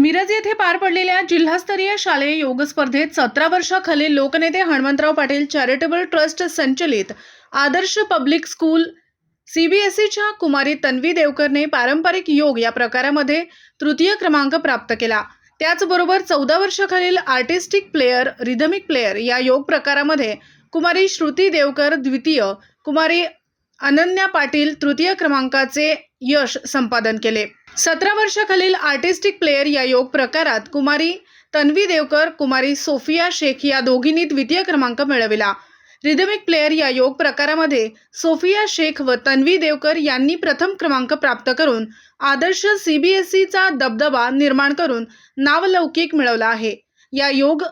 मिरज येथे पार पडलेल्या जिल्हास्तरीय शालेय योग स्पर्धेत सतरा वर्षाखालील लोकनेते हणमंतराव पाटील चॅरिटेबल ट्रस्ट संचलित आदर्श पब्लिक स्कूल सीबीएसईच्या कुमारी तन्वी देवकरने पारंपरिक योग या प्रकारामध्ये तृतीय क्रमांक प्राप्त केला. त्याचबरोबर चौदा वर्षाखालील आर्टिस्टिक प्लेयर रिदमिक प्लेयर या योग प्रकारामध्ये कुमारी श्रुती देवकर द्वितीय कुमारी अनन्या पाटील तृतीय क्रमांकाचे यश संपादन केले. सतरा वर्षाखालील आर्टिस्टिक प्लेयर या योग प्रकारात कुमारी तन्वी देवकर कुमारी सोफिया शेख या दोघींनी द्वितीय क्रमांक मिळविला. रिदमिक प्लेयर या योग प्रकारामध्ये सोफिया शेख व तन्वी देवकर यांनी प्रथम क्रमांक प्राप्त करून आदर्श सीबीएसईचा दबदबा निर्माण करून नावलौकिक मिळवला आहे. या योग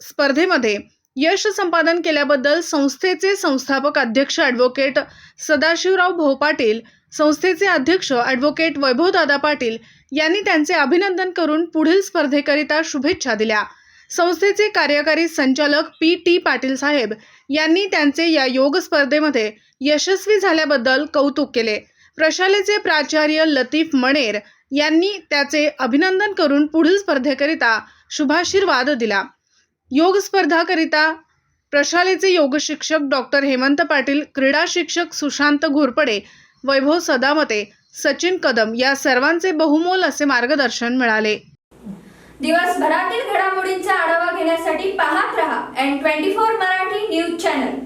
स्पर्धेमध्ये यश संपादन केल्याबद्दल संस्थेचे संस्थापक अध्यक्ष ॲडव्होकेट सदाशिवराव भोपाटील संस्थेचे अध्यक्ष ॲडव्होकेट वैभवदादा पाटील यांनी त्यांचे अभिनंदन करून पुढील स्पर्धेकरिता शुभेच्छा दिल्या. संस्थेचे कार्यकारी संचालक पी टी पाटील साहेब यांनी त्यांचे या योग स्पर्धेमध्ये यशस्वी झाल्याबद्दल कौतुक केले. प्रशालेचे प्राचार्य लतीफ मणेर यांनी त्याचे अभिनंदन करून पुढील स्पर्धेकरिता शुभाशीर्वाद दिला. योग स्पर्धाकरिता प्रशालेचे योग शिक्षक डॉक्टर हेमंत पाटील क्रीडा शिक्षक सुशांत घोरपडे वैभव सदामते सचिन कदम या सर्वांचे बहुमोल असे मार्गदर्शन मिळाले. दिवसभरातील घडामोडींचा आढावा घेण्यासाठी पाहत रहा N twenty four Marathi news channel